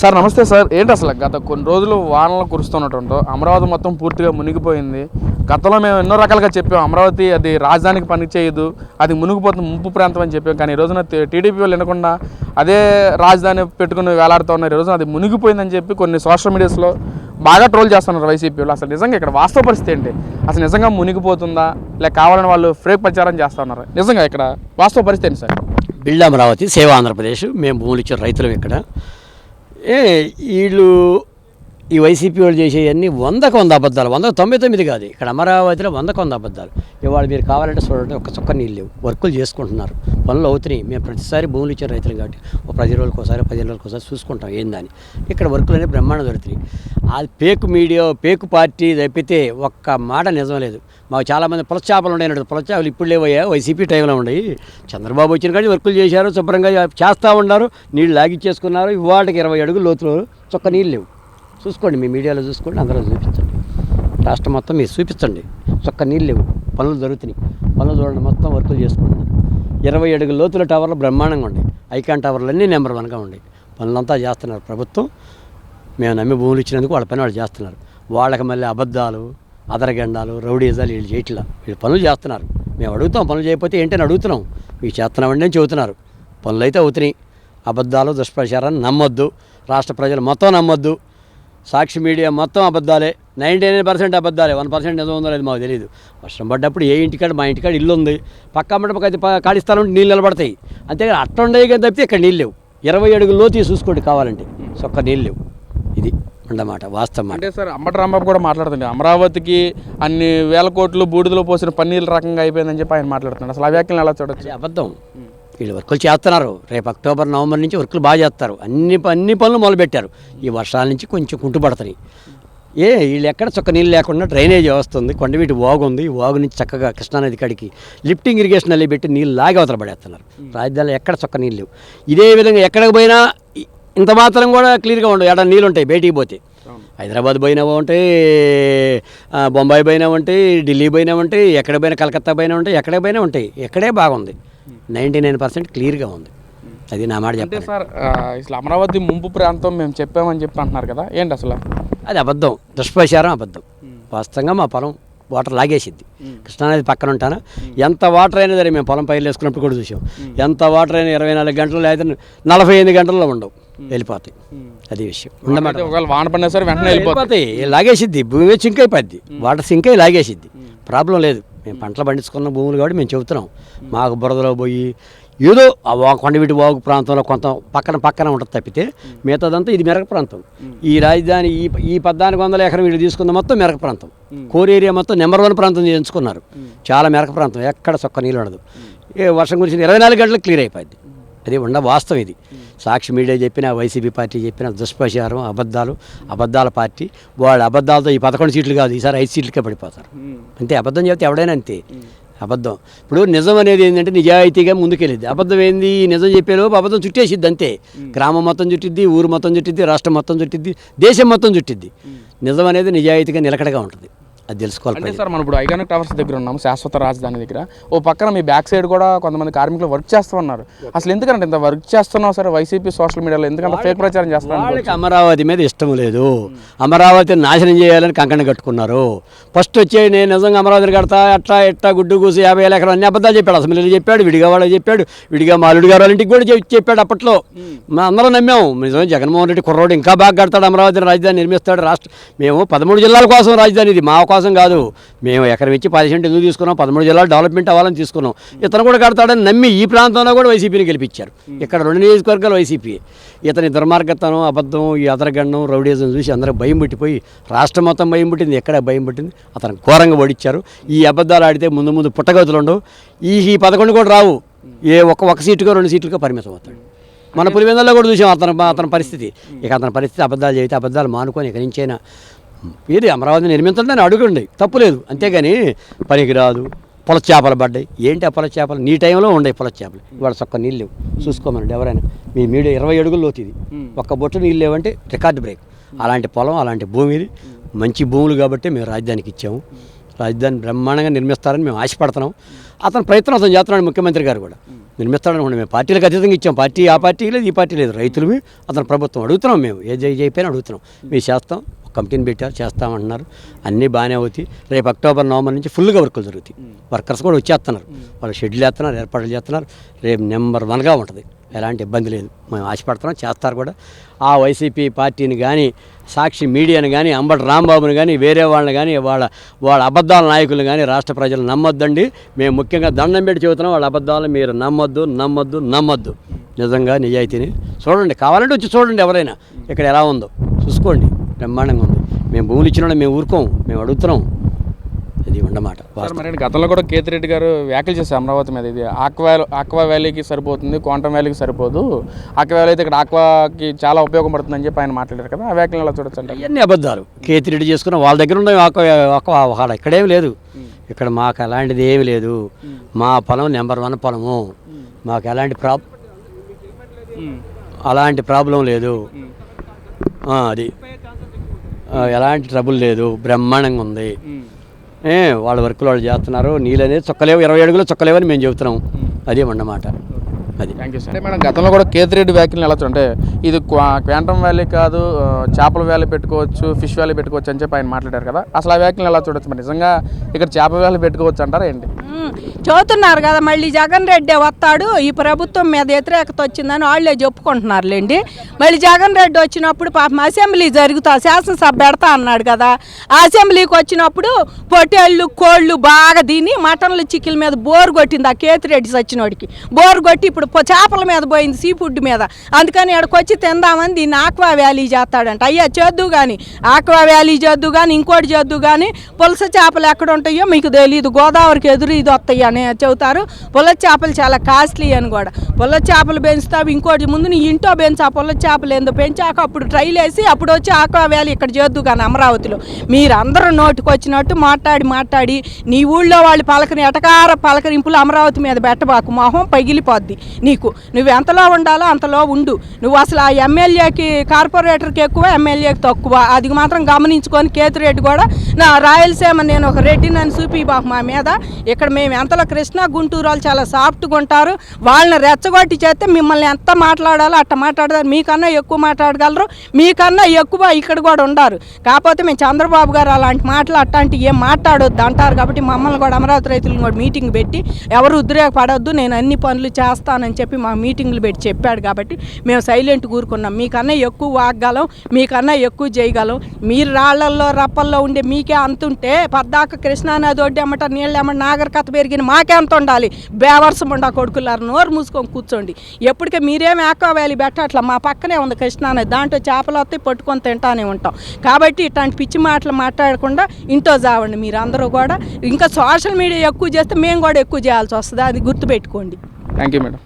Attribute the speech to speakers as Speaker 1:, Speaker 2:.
Speaker 1: Sir నమస్తే sir. ఏంటి అసలు గత కొన్ని రోజులు వానలు కురుస్తున్నట్టు అమరావతి మొత్తం పూర్తిగా మునిగిపోయింది. గతంలో మేము ఎన్నో రకాలుగా చెప్పాం అమరావతి అది రాజధానికి పని చేయదు అది మునిగిపోతుంది ముంపు ప్రాంతం అని చెప్పాం. కానీ ఈ రోజున టీడీపీ వాళ్ళు వినకుండా అదే రాజధాని పెట్టుకుని వేలాడుతూ ఉన్నారు. ఈరోజు రోజున అది మునిగిపోయిందని చెప్పి కొన్ని సోషల్ మీడియాస్లో బాగా ట్రోల్ చేస్తున్నారు వైసీపీ వాళ్ళు. అసలు నిజంగా ఇక్కడ వాస్తవ పరిస్థితి ఏంటి? అసలు నిజంగా మునిగిపోతుందా? లేక కావాలని వాళ్ళు ఫ్రేక్ ప్రచారం చేస్తూ ఉన్నారు నిజంగా ఇక్కడ వాస్తవ పరిస్థితి ఏంటి సార్?
Speaker 2: బిల్డ్ అమరావతి సేవ ఆంధ్రప్రదేశ్. మేము భూములు ఇచ్చిన రైతులు ఇక్కడ. ఏ వీళ్ళు ఈ వైసీపీ వాళ్ళు చేసేవన్నీ వందకు వంద అబద్ధాలు వంద తొంభై తొమ్మిది కాదు. ఇక్కడ అమరావతిలో వందకు వంద అబద్ధాలు. ఇవాళ మీరు కావాలంటే చూడండి ఒక చుక్క నీళ్ళు లేవు. వర్కులు చేసుకుంటున్నారు. పనులు అవుతున్నాయి. మేము ప్రతిసారి భూములు ఇచ్చే రైతులు కాబట్టి ఒక పది రోజులకు ఒకసారి పదిహేను రోజులకు ఒకసారి చూసుకుంటాం ఏందని ఇక్కడ వర్కులు అనేవి బ్రహ్మాండం దొరుకుతున్నాయి అది పేకు మీడియా పేకు పార్టీ తప్పితే ఒక్క మాట నిజం లేదు. మాకు చాలామంది పులచాపలు ఉన్నాయి పులచాపలు ఇప్పుడు లేవయ్యా? వైసీపీ టైంలో ఉండయి చంద్రబాబు వచ్చిన కానీ వర్కులు చేశారు శుభ్రంగా చేస్తూ ఉన్నారు. నీళ్ళు లాగిచ్చేసుకున్నారు ఇవాటికి ఇరవై అడుగులు లోతులు చొక్క నీళ్ళు లేవు. చూసుకోండి మీ మీడియాలో చూసుకోండి అందరూ చూపించండి. రాష్ట్రం మొత్తం మీరు చూపించండి. చొక్క నీళ్ళు లేవు పనులు జరుగుతున్నాయి. పనులు చూడండి మొత్తం వర్కులు చేసుకుంటున్నారు. ఇరవై అడుగు లోతుల టవర్లు బ్రహ్మాండంగా ఉన్నాయి. ఐకాన్ టవర్లు అన్నీ నెంబర్ వన్గా ఉన్నాయి. పనులంతా చేస్తున్నారు ప్రభుత్వం. మేము నమ్మి భూములు ఇచ్చినందుకు వాళ్ళ పని వాళ్ళు చేస్తున్నారు. వాళ్ళకి మళ్ళీ అబద్ధాలు అదరగండాలు రౌడీజాలు వీళ్ళు చేయట్లా. వీళ్ళు పనులు చేస్తున్నారు. మేము అడుగుతాం పనులు చేయకపోతే ఏంటని అడుగుతున్నాం. మీకు చేస్తున్నామండి అని చెబుతున్నారు. పనులు అయితే అవుతున్నాయి. అబద్ధాలు దుష్ప్రచారాన్ని నమ్మొద్దు. రాష్ట్ర ప్రజలు మొత్తం నమ్మొద్దు. సాక్షి మీడియా మొత్తం అబద్ధాలే. నైంటీ నైన్ పర్సెంట్ అబద్ధాలే. వన్ పర్సెంట్ నిజం ఉందో లేదు మాకు తెలియదు వర్షం పడ్డప్పుడు ఏ ఇంటికాడ మా ఇంటికాడ ఇల్లు ఉంది పక్క ప- ఖాళీ స్థలం ఉంటే నీళ్ళు నిలబడతాయి. అంతేగాని అట్ట ఉండేవి కానీ తప్పితే ఇక్కడ నీళ్ళు లేవు. ఇరవై అడుగుల లోతు చూసుకోండి కావాలంటే. ఒక్క నీళ్ళు లేవు. ఇది ఉండమాట వాస్తవం
Speaker 1: అంటే సార్ అంబటి రాంబాబు కూడా మాట్లాడుతుండే. అమరావతికి అన్ని వేల కోట్లు బూడిదలో పోసిన పన్నీళ్ళ రకంగా అయిపోయిందని చెప్పి ఆయన మాట్లాడుతున్నాడు. అసలు ఆ వ్యాఖ్యలను ఎలా చూడొచ్చు?
Speaker 2: అబద్ధం. వీళ్ళు వర్కులు చేస్తున్నారు. రేపు అక్టోబర్ నవంబర్ నుంచి వర్కులు బాగా చేస్తారు. అన్ని అన్ని పనులు మొదలుపెట్టారు. ఈ వర్షాల నుంచి కొంచెం కుంటుపడతాయి ఏ వీళ్ళు ఎక్కడ చొక్క నీళ్ళు లేకుండా డ్రైనేజ్ వ్యవస్థ ఉంది కొండవీటి వాగు ఉంది. ఈ వాగు నుంచి చక్కగా కృష్ణానది కాడికి లిఫ్టింగ్ ఇరిగేషన్ అల్లి పెట్టి నీళ్ళు లాగి అవతల పడేస్తున్నారు. రాజధానిలో ఎక్కడ చొక్క నీళ్ళు లేవు. ఇదే విధంగా ఎక్కడికి పోయినా ఇంత మాత్రం కూడా క్లియర్గా ఉండవు. ఎక్కడ నీళ్ళు ఉంటాయి బయటికి పోతే. హైదరాబాద్ పోయినా ఉంటాయి ఆ, బొంబాయి పోయినా ఉంటాయి ఢిల్లీ పోయినా ఉంటాయి ఎక్కడ పోయినా కలకత్తా పోయినా ఉంటాయి ఎక్కడ పోయినా ఉంటాయి. ఎక్కడే బాగుంది. నైంటీ నైన్ పర్సెంట్ క్లియర్గా ఉంది. అది నా మాట
Speaker 1: అంటే
Speaker 2: చెప్పాలి.
Speaker 1: సార్ అసలు అమరావతి ముంపు ప్రాంతం మేము చెప్పామని చెప్పి అంటున్నారు కదా ఏంటి అసలు?
Speaker 2: అది అబద్ధం దుష్ప్రచారం అబద్ధం. వాస్తవంగా మా పొలం వాటర్ లాగేసిద్ది. కృష్ణానది పక్కన ఉంటాను? ఎంత వాటర్ అయినా సరే మేము పొలం పైర్లు వేసుకున్నప్పుడు కూడా చూసాం. ఎంత వాటర్ అయినా ఇరవై నాలుగు గంటలు లేదా నలభై ఎనిమిది గంటల్లో ఉండవు వెళ్ళిపోతాయి. అది విషయం. ఉండమాట.
Speaker 1: ఒకవేళ వాన పడినా సరే వెంటనే
Speaker 2: వెళ్ళిపోతాయి. లాగేసిద్ది భూమి సింక్ అయిపోద్ది వాటర్ సింక్ అయి లాగేసిద్ది ప్రాబ్లం లేదు. మేము పంటలు పండించుకున్న భూములు కాబట్టి మేము చెబుతున్నాం. మాకు బురదలో పోయి ఏదో ఆ కొండవీటి వాగు ప్రాంతంలో కొంత పక్కన పక్కన ఉంటుంది తప్పితే మిగతాదంతా ఇది మెరక ప్రాంతం. ఈ రాజధాని ఈ ఈ పద్నాలుగు వందల ఎకరం వీళ్ళు తీసుకున్న మొత్తం మెరక ప్రాంతం. కోర్ ఏరియా మొత్తం నెంబర్ వన్ ప్రాంతం ఎంచుకున్నారు చాలా మెరక ప్రాంతం ఎక్కడ చొక్క నీళ్ళు ఉండదు. ఏ వర్షం గురించి ఇరవై నాలుగు గంటలకు క్లియర్ అయిపోయింది. అది ఉండ వాస్తవం ఇది. సాక్షి మీడియా చెప్పిన వైసీపీ పార్టీ చెప్పిన దుష్ప్రచారం అబద్ధాలు అబద్ధాల పార్టీ. వాళ్ళ అబద్ధాలతో ఈ పదకొండు సీట్లు కాదు ఈసారి ఐదు సీట్లకే పడిపోతారు. అంతే అబద్ధం చెప్తే ఎవడైనా అంతే. అబద్ధం. ఇప్పుడు నిజం అనేది ఏంటంటే నిజాయితీగా ముందుకెళ్ళింది అబద్ధం ఏంది? నిజం చెప్పేలోపు అబద్ధం చుట్టేసిద్ది అంతే. గ్రామం మొత్తం చుట్టిద్ది ఊరు మొత్తం చుట్టిద్ది రాష్ట్రం మొత్తం చుట్టిద్ది దేశం మొత్తం చుట్టిద్ది. నిజం అనేది నిజాయితీగా నిలకడగా ఉంటుంది. అది తెలుసుకోవాలి
Speaker 1: అంటే. సార్ మనం ఇప్పుడు ఐకానిక్ టవర్స్ దగ్గర ఉన్నాం శాశ్వత రాజధాని దగ్గర. ఓ పక్కన మీ బ్యాక్ సైడ్ కూడా కొంతమంది కార్మికులు వర్క్ చేస్తూ ఉన్నారు. అసలు ఎందుకంటే ఇంత వర్క్ చేస్తున్నాం సరే వైసీపీ సోషల్ మీడియాలో ఎందుకంటే ఫేక్ ప్రచారం చేస్తున్నారు
Speaker 2: అమరావతి మీద ఇష్టం లేదు. అమరావతిని నాశనం చేయాలని కంకణ కట్టుకున్నారు. ఫస్ట్ వచ్చే నేను నిజంగా అమరావతిని కడతా అట్లా ఎట్టా గుడ్డు కూసి యాభై వేల ఎకరాలు అన్ని అబద్ధాలు చెప్పాడు. అసెంబ్లీలో చెప్పాడు విడిగా వాళ్ళకి చెప్పాడు విడిగా మాలుడి గారు వాళ్ళ ఇంటికి కూడా చెప్- చెప్పాడు అప్పట్లో. మా అందరం నమ్మాం నిజమే జగన్మోహన్ రెడ్డి కుర్రోడు ఇంకా బాగా కడతాడు అమరావతిని రాజధాని నిర్మిస్తాడు రాష్ట్ర మేము పదమూడు జిల్లాల కోసం రాజధాని ఇది. మా కోసం కాదు. మేము ఎకరం ఇచ్చి పది ఎందుకు తీసుకున్నాం? పదమూడు జిల్లాలు డెవలప్మెంట్ అవ్వాలని తీసుకున్నాం. ఇతను కూడా కడతాడని నమ్మి ఈ ప్రాంతంలో కూడా వైసీపీని గెలిపించారు. ఇక్కడ రెండు నియోజకవర్గాలు వైసీపీ. ఇతని దుర్మార్గతనం అబద్ధం ఈ అదరగండం రౌడీజం చూసి అందరూ భయం పుట్టిపోయి రాష్ట్రం మొత్తం భయం పుట్టింది. ఎక్కడ భయం పుట్టింది? అతను ఘోరంగా ఓడిచ్చారు. ఈ అబద్ధాలు ఆడితే ముందు ముందు పుట్టగతులు ఉండవు. ఈ ఈ పదకొండు కూడా రావు. ఏ ఒక ఒక సీటుకో రెండు సీట్లకో పరిమితం అవుతాడు. మన పులివెందుల్లో కూడా చూసాం అతను అతని పరిస్థితి. ఇక అతని పరిస్థితి అబద్ధాలు చేస్తే అబద్ధాలు మానుకొని ఇక నుంచైనా ఏది అమరావతి నిర్మించండి అడుగుండి. తప్పులేదు అంతేగాని పనికిరాదు. పొల చేపలు పడ్డాయి. ఏంటి ఆ పొల చేపలు? నీ టైంలో ఉండవు పొల చేపలు. ఇవాళ చొక్క నీళ్ళు లేవు. చూసుకోమనండి ఎవరైనా. మీ మీడియా ఇరవై అడుగులు లోతుంది. ఒక్క బొట్టు నీళ్ళు లేవంటే రికార్డ్ బ్రేక్. అలాంటి పొలం అలాంటి భూమి ఇది. మంచి భూములు కాబట్టి మేము రాజధానికి ఇచ్చాము. రాజధాని బ్రహ్మాండంగా నిర్మిస్తారని మేము ఆశపడుతున్నాం. అతను ప్రయత్నం అతను చేస్తున్నాడు ముఖ్యమంత్రి గారు కూడా. నిర్మిస్తాడనుకోండి మేము పార్టీలకు అతీతంగా ఇచ్చాం. పార్టీ ఆ పార్టీ లేదు ఈ పార్టీ లేదు. రైతులు అతను ప్రభుత్వం అడుగుతున్నాం మేము. ఏ జై జైపోయినా అడుగుతున్నాం. మేము చేస్తాం. కమిటీని పెట్టారు చేస్తామంటున్నారు. అన్నీ బాగానే అవుతాయి. రేపు అక్టోబర్ నవంబర్ నుంచి ఫుల్గా వర్కులు జరుగుతాయి. వర్కర్స్ కూడా వచ్చేస్తున్నారు. వాళ్ళు షెడ్యూల్ వేస్తున్నారు ఏర్పాట్లు చేస్తున్నారు. రేపు నెంబర్ వన్గా ఉంటుంది. ఎలాంటి ఇబ్బంది లేదు. మేము ఆశపడుతున్నాం చేస్తారు కూడా. ఆ వైసీపీ పార్టీని కానీ సాక్షి మీడియాని కానీ అంబటి రాంబాబుని కానీ వేరే వాళ్ళని కానీ వాళ్ళ వాళ్ళ అబద్ధాల నాయకులు కానీ రాష్ట్ర ప్రజలు నమ్మొద్దండి. మేము ముఖ్యంగా దండం పెట్టి చెబుతున్నాం వాళ్ళ అబద్ధాలు మీరు నమ్మొద్దు నమ్మొద్దు నమ్మొద్దు. నిజంగా నిజాయితీని చూడండి. కావాలంటే వచ్చి చూడండి ఎవరైనా. ఇక్కడ ఎలా ఉందో. చూసుకోండి. బ్రహ్మాండంగా ఉంది. మేము భూములు ఇచ్చిన మేము ఊరుకోం మేము అడుగుతున్నాం. అది ఉండమాట
Speaker 1: మరి గతంలో కూడా కేతిరెడ్డి గారు వ్యాఖ్యలు చేశారు అమరావతి మీద. ఇది ఆక్వా ఆక్వా వ్యాలీకి సరిపోతుంది క్వాంటమ్ వ్యాలీకి సరిపోదు. ఆక్వా వ్యాలీ అయితే ఇక్కడ ఆక్వాకి చాలా ఉపయోగపడుతుందని చెప్పి ఆయన మాట్లాడారు కదా. ఆ వ్యాఖ్యలు ఎలా చూడొచ్చు అంటే
Speaker 2: అవన్నీ అబద్ధాలు. కేతిరెడ్డి చేసుకున్న వాళ్ళ దగ్గర ఉన్న ఒక ఒక ఒక ఇక్కడేం లేదు. ఇక్కడ మాకు అలాంటిది ఏమి లేదు. మా పొలం నెంబర్ వన్ పొలము. మాకు ఎలాంటి ప్రాబ్ అలాంటి ప్రాబ్లం లేదు. అది. ఎలాంటి ట్రబుల్ లేదు. బ్రహ్మాండంగా ఉంది. ఏ వాళ్ళ వర్కులు వాళ్ళు చేస్తున్నారు. నీళ్ళు అనేది చొక్కలేవు ఇరవై అడుగులు చొక్కలేవని మేము చెబుతున్నాం. అదే అన్నమాట. అది.
Speaker 1: థ్యాంక్ యూ సార్ అంటే మేడం గతంలో కూడా కేతిరెడ్డి వ్యాఖ్యలు ఎలా చూడంటే ఇది క్వా- క్వాంటమ్ వ్యాలీ కాదు చేపల వ్యాలీ పెట్టుకోవచ్చు ఫిష్ వ్యాలీ పెట్టుకోవచ్చు అని చెప్పి ఆయన మాట్లాడారు కదా. అసలు ఆ వ్యాఖ్యలు ఎలా చూడొచ్చు. మరి నిజంగా ఇక్కడ చేప వ్యాలీ పెట్టుకోవచ్చు అంటారా ఏంటి?
Speaker 3: ఉమ్, చెబుతున్నారు కదా మళ్ళీ జగన్ రెడ్డి వస్తాడు ఈ ప్రభుత్వం మీద వ్యతిరేకత వచ్చిందని వాళ్ళే చెప్పుకుంటున్నారులేండి. మళ్ళీ జగన్ రెడ్డి వచ్చినప్పుడు పాపం అసెంబ్లీ జరుగుతా శాసనసభ పెడతా అన్నాడు కదా. ఆ అసెంబ్లీకి వచ్చినప్పుడు పొట్టేళ్ళు కోళ్ళు బాగా తిని మటన్లు చిక్కుల మీద బోరు కొట్టింది ఆ కేతిరెడ్డి సచ్చినోడికి. బోరు కొట్టి ఇప్పుడు ఇప్పుడు చేపల మీద పోయింది సీ ఫుడ్ మీద. అందుకని ఇక్కడికి తిందామని దీన్ని ఆక్వా వ్యాలీ చేస్తాడంట. అయ్యా చేద్దు కానీ ఆక్వా వ్యాలీ చేద్దు కానీ ఇంకోటి చేద్దు కానీ పులస చేపలు ఎక్కడ ఉంటాయో మీకు తెలియదు గోదావరికి ఎదురు ఇది వస్తాయి అని చెబుతారు. పులస చేపలు చాలా కాస్ట్లీ అని కూడా. పుల్ల చేపలు పెంచుతావు ఇంకోటి ముందు నీ ఇంట్లో పెంచు ఆ పుల్ల చేపలు ఏందో పెంచాక అప్పుడు ట్రైల్ వేసి అప్పుడు వచ్చి ఆక్వా వ్యాలీ ఇక్కడ చేద్దు కానీ అమరావతిలో. మీరందరూ నోటికి వచ్చినట్టు మాట్లాడి మాట్లాడి నీ ఊళ్ళో వాళ్ళు పలకని ఎటకార పలకరింపులు అమరావతి మీద పెట్టబాకు మొహం పగిలిపోద్ది. నీకు. నువ్వు ఎంతలో ఉండాలో అంతలో ఉండు. నువ్వు అసలు ఆ ఎమ్మెల్యేకి కార్పొరేటర్కి ఎక్కువ ఎమ్మెల్యేకి తక్కువ. అది మాత్రం గమనించుకొని కేతిరెడ్డి కూడా నా రాయలసీమ నేను ఒక రెడ్డిని అని చూపి బాబు మా మీద. ఇక్కడ మేము ఎంతలో కృష్ణా గుంటూరు వాళ్ళు చాలా సాఫ్ట్గా ఉంటారు. వాళ్ళని రెచ్చగొట్టి చేస్తే మిమ్మల్ని ఎంత మాట్లాడాలో అట్ట మాట్లాడతారు. మీకన్నా ఎక్కువ మాట్లాడగలరు. మీకన్నా ఎక్కువ ఇక్కడ కూడా ఉండారు. కాకపోతే మేము చంద్రబాబు గారు అలాంటి మాటలు అట్లాంటి ఏం మాట్లాడొద్దు అంటారు. కాబట్టి మమ్మల్ని కూడా అమరావతి రైతులను కూడా మీటింగ్ పెట్టి ఎవరు ఉద్రేకపడొద్దు. నేను అన్ని పనులు చేస్తాను. చేస్తానని చెప్పి మా మీటింగ్లు పెట్టి చెప్పాడు కాబట్టి మేము సైలెంట్ కూరుకున్నాం మీకన్నా ఎక్కువ వాగ్గలం మీకన్నా ఎక్కువ చేయగలం మీరు రాళ్ళల్లో రప్పల్లో ఉండే మీకే అంతుంటే పద్దాక కృష్ణానది ఒడ్డి అమ్మట నీళ్ళు ఎమ్మట నాగరికత పెరిగిన మాకే అంత ఉండాలి. బేవర్సం ఉండ కొడుకులారు నోరు మూసుకొని కూర్చోండి. ఎప్పటికే మీరేం ఆక్వా వ్యాలీ పెట్టట్లా మా పక్కనే ఉంది కృష్ణానది. దాంట్లో చేపలు వస్తాయి పట్టుకొని తింటానే ఉంటాం. కాబట్టి ఇట్లాంటి పిచ్చి మాటలు మాట్లాడకుండా ఇంట్లో చావండి మీరు అందరూ కూడా. ఇంకా సోషల్ మీడియా ఎక్కువ చేస్తే మేము కూడా ఎక్కువ చేయాల్సి వస్తుంది. అది గుర్తుపెట్టుకోండి.
Speaker 1: Thank you madam.